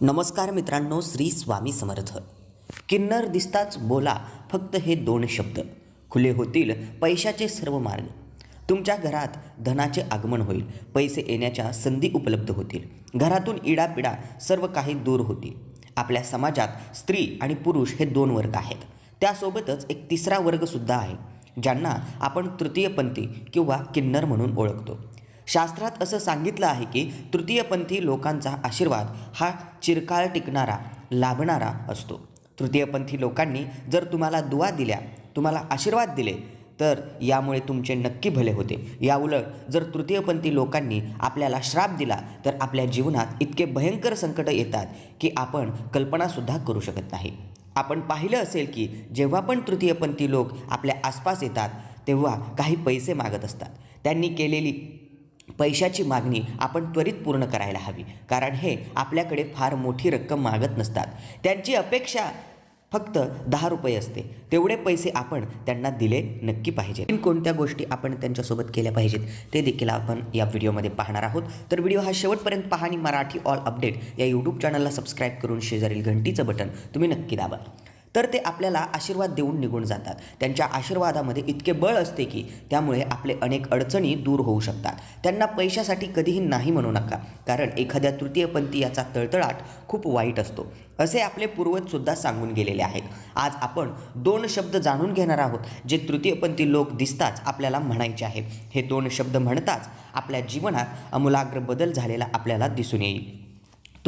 नमस्कार मित्रांनो श्री स्वामी समर्थ. किन्नर दिसताच बोला फक्त हे दोन शब्द. खुले होतील पैशाचे सर्व मार्ग. तुमच्या घरात धनाचे आगमन होईल पैसे येण्याच्या संधी उपलब्ध होतील. घरातून इडापिडा सर्व काही दूर होतील. आपल्या समाजात स्त्री आणि पुरुष हे दोन वर्ग आहेत. त्यासोबतच एक तिसरा वर्गसुद्धा आहे ज्यांना आपण तृतीयपंथी किंवा किन्नर म्हणून ओळखतो. शास्त्रात असं सांगितलं आहे की तृतीयपंथी लोकांचा आशीर्वाद हा चिरकाळ टिकणारा लाभणारा असतो. तृतीयपंथी लोकांनी जर तुम्हाला दुवा दिल्या तुम्हाला आशीर्वाद दिले तर यामुळे तुमचे नक्की भले होते. याउलट जर तृतीयपंथी लोकांनी आपल्याला श्राप दिला तर आपल्या जीवनात इतके भयंकर संकट येतात की आपण कल्पनासुद्धा करू शकत नाही. आपण पाहिलं असेल की जेव्हा पण तृतीयपंथी लोक आपल्या आसपास येतात तेव्हा काही पैसे मागत असतात. त्यांनी केलेली पैशाची मागणी आपण त्वरित पूर्ण करायला हवी. कारण हे आपल्याकडे फार मोठी रक्कम मागत नसतात. त्यांची अपेक्षा फक्त दहा रुपये असते. तेवढे पैसे आपण त्यांना दिले नक्की पाहिजे. कोणत्या गोष्टी आपण त्यांच्यासोबत केल्या पाहिजेत ते देखील आपण या व्हिडिओमध्ये पाहणार आहोत. तर व्हिडिओ हा शेवटपर्यंत पहा आणि मराठी ऑल अपडेट या यूट्यूब चॅनलला सबस्क्राईब करून शेजारील घंटीचं बटन तुम्ही नक्की दाबा. तर ते आपल्याला आशीर्वाद देऊन निघून जातात. त्यांच्या आशीर्वादामध्ये इतके बळ असते की त्यामुळे आपले अनेक अडचणी दूर होऊ शकतात. त्यांना पैशासाठी कधीही नाही म्हणू नका कारण एखाद्या तृतीयपंथी याचा तळतळाट खूप वाईट असतो. असे आपले पूर्वजसुद्धा सांगून गेलेले आहेत. आज आपण दोन शब्द जाणून घेणार आहोत जे तृतीयपंथी लोक दिसताच आपल्याला म्हणायचे आहे हे दोन शब्द म्हणताच आपल्या जीवनात आमूलाग्र बदल झालेला आपल्याला दिसून येईल.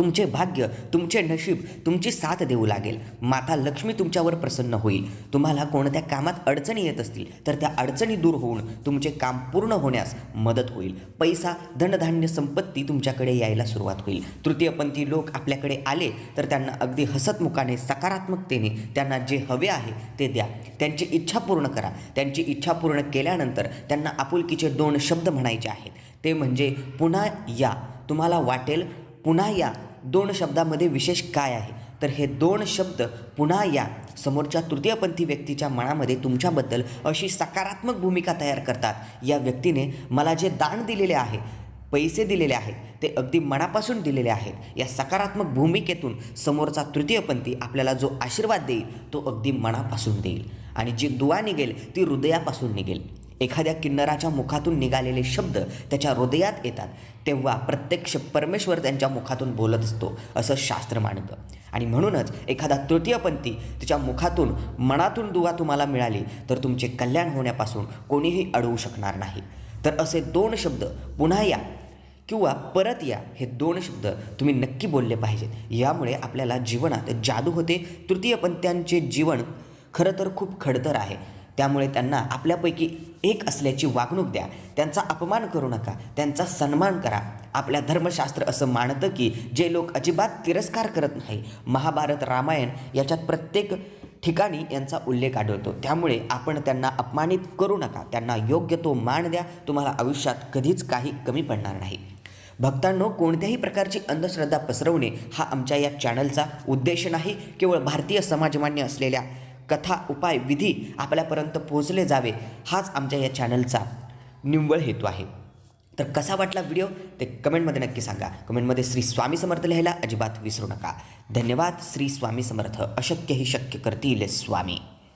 तुमचे भाग्य तुमचे नशीब तुमची साथ देऊ लागेल. माता लक्ष्मी तुमच्यावर प्रसन्न होईल. तुम्हाला कोणत्या कामात अडचणी येत असतील तर त्या अडचणी दूर होऊन तुमचे काम पूर्ण होण्यास मदत होईल. पैसा धनधान्य संपत्ती तुमच्याकडे यायला सुरुवात होईल. तृतीयपंथी लोक आपल्याकडे आले तर त्यांना अगदी हसतमुखाने सकारात्मकतेने त्यांना जे हवे आहे ते द्या. त्यांची इच्छा पूर्ण करा. त्यांची इच्छा पूर्ण केल्यानंतर त्यांना आपुलकीचे दोन शब्द म्हणायचे आहेत. ते म्हणजे पुन्हा या. तुम्हाला वाटेल पुन्हा या. दोन शब्दामध्ये विशेष काय आहे? तर हे दोन शब्द पुन्हा या समोरच्या तृतीयपंथी व्यक्तीच्या मनामध्ये तुमच्याबद्दल अशी सकारात्मक भूमिका तयार करतात. या व्यक्तीने मला जे दान दिलेले आहे पैसे दिलेले आहेत ते अगदी मनापासून दिलेले आहेत. या सकारात्मक भूमिकेतून समोरचा तृतीयपंथी आपल्याला जो आशीर्वाद देईल तो अगदी मनापासून देईल. आणि जी दुवा निघेल ती हृदयापासून निघेल. एखाद्या किन्नराच्या मुखातून निघालेले शब्द त्याच्या हृदयात येतात तेव्हा प्रत्यक्ष परमेश्वर त्यांच्या मुखातून बोलत असतो असं शास्त्र मानतं. आणि म्हणूनच एखादा तृतीयपंथी तिच्या मुखातून मनातून दुवा तुम्हाला मिळाली तर तुमचे कल्याण होण्यापासून कोणीही अडवू शकणार नाही. तर असे दोन शब्द पुन्हा या किंवा परत या हे दोन शब्द तुम्ही नक्की बोलले पाहिजेत. यामुळे आपल्याला जीवनात जादू होते. तृतीयपंथ्यांचे जीवन खरं तर खूप खडतर आहे. त्यामुळे त्यांना आपल्यापैकी एक असल्याची वागणूक द्या. त्यांचा अपमान करू नका. त्यांचा सन्मान करा. आपल्या धर्मशास्त्र असं मानतं की जे लोक अजिबात तिरस्कार करत नाही. महाभारत रामायण याच्यात प्रत्येक ठिकाणी यांचा उल्लेख आढळतो. त्यामुळे आपण त्यांना अपमानित करू नका. त्यांना योग्य तो मान द्या. तुम्हाला आयुष्यात कधीच काही कमी पडणार नाही. भक्तांनो कोणत्याही प्रकारची अंधश्रद्धा पसरवणे हा आमच्या या चॅनलचा उद्देश नाही. केवळ भारतीय समाजमान्य असलेल्या कथा उपाय विधी आपल्यापर्यंत पोहोचले जावे हाच आमच्या या चॅनलचा निव्वळ हेतू आहे. तर कसा वाटला व्हिडिओ ते कमेंटमध्ये नक्की सांगा. कमेंटमध्ये श्री स्वामी समर्थ लिहायला अजिबात विसरू नका. धन्यवाद. श्री स्वामी समर्थ अशक्य ही शक्य करतील स्वामी.